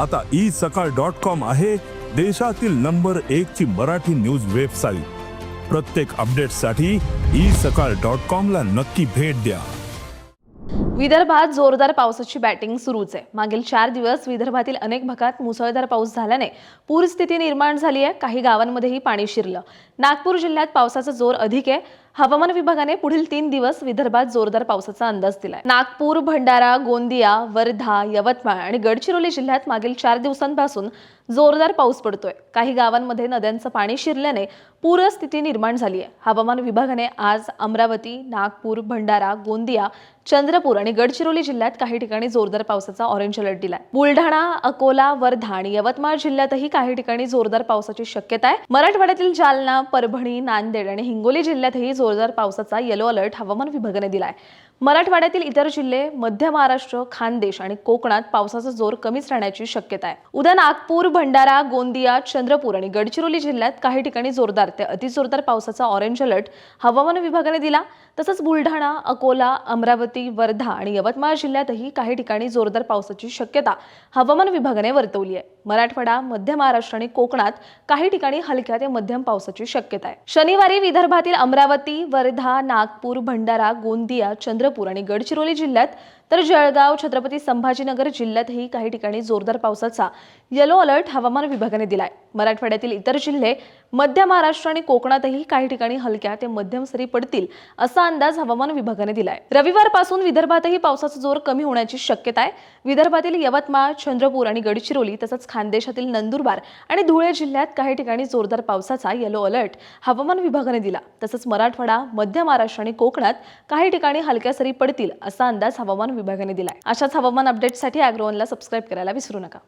आता ई सकाळ dot com आहे देशातील नंबर एक ची मराठी न्यूज वेबसाईट. प्रत्येक अपडेटसाठी ई सकाळ डॉट कॉम ला नक्की भेट द्या. विदर्भात जोरदार पावसाची बॅटिंग सुरूच आहे. मागील चार दिवस विदर्भातील अनेक भागात मुसळधार पाऊस झाल्याने पूरस्थिती निर्माण झाली आहे. काही गावांमध्येही पाणी शिरलं. नागपूर जिल्ह्यात पावसाचा जोर अधिक आहे. हवामान विभागाने पुढील तीन दिवस विदर्भात जोरदार पावसाचा अंदाज दिलाय. नागपूर भंडारा गोंदिया वर्धा यवतमाळ आणि गडचिरोली जिल्ह्यात मागील चार दिवसांपासून जोरदार पाऊस पडतोय. काही गावांमध्ये नद्यांचं पाणी शिरल्याने पूरस्थिती निर्माण झाली आहे हवामान विभागाने आज अमरावती नागपूर भंडारा गोंदिया चंद्रपूर आणि गडचिरोली जिल्ह्यात काही ठिकाणी जोरदार पावसाचा ऑरेंज अलर्ट दिलाय. बुलढाणा अकोला वर्धा आणि यवतमाळ जिल्ह्यातही काही ठिकाणी जोरदार पावसाची शक्यता आहे. मराठवाड्यातील जालना परभणी नांदेड आणि हिंगोली जिल्ह्यातही जोरदार पावसाचा येलो अलर्ट हवामान विभागाने दिलाय. मराठवाड्यातील इतर जिल्हे मध्य महाराष्ट्र खानदेश आणि कोकणात पावसाचा जोर कमीच राहण्याची शक्यता आहे. उद्या नागपूर भंडारा गोंदिया चंद्रपूर आणि गडचिरोली जिल्ह्यात काही ठिकाणी जोरदार ते अतिजोरदार पावसाचा ऑरेंज अलर्ट हवामान विभागाने दिला. तसंच बुलढाणा अकोला अमरावती वर्धा आणि यवतमाळ जिल्ह्यातही काही ठिकाणी जोरदार पावसाची शक्यता हवामान विभागाने वर्तवली आहे. मराठवाडा मध्य महाराष्ट्र आणि कोकणात काही ठिकाणी हलक्या ते मध्यम पावसाची शक्यता आहे. शनिवारी विदर्भातील अमरावती वर्धा नागपूर भंडारा गोंदिया चंद्रपूर आणि गडचिरोली जिल्ह्यात तर जळगाव छत्रपती संभाजीनगर जिल्ह्यातही काही ठिकाणी जोरदार पावसाचा येलो अलर्ट हवामान विभागाने दिलाय. मराठवाड्यातील इतर जिल्हे मध्य महाराष्ट्र आणि कोकणातही काही ठिकाणी हलक्या ते मध्यम सरी पडतील असा अंदाज हवामान विभागाने दिलाय. रविवारपासून विदर्भातही पावसाचा जोर कमी होण्याची शक्यता आहे. विदर्भातील यवतमाळ चंद्रपूर आणि गडचिरोली तसंच खानदेशातील नंदुरबार आणि धुळे जिल्ह्यात काही ठिकाणी जोरदार पावसाचा येलो अलर्ट हवामान विभागाने दिला. तसंच मराठवाडा मध्य महाराष्ट्र आणि कोकणात काही ठिकाणी हलक्या सरी पडतील असा अंदाज हवामान विभागाने दिलाय. अशाच हवामान अपडेटसाठी अॅग्रोवनला सबस्क्राईब करायला विसरू नका.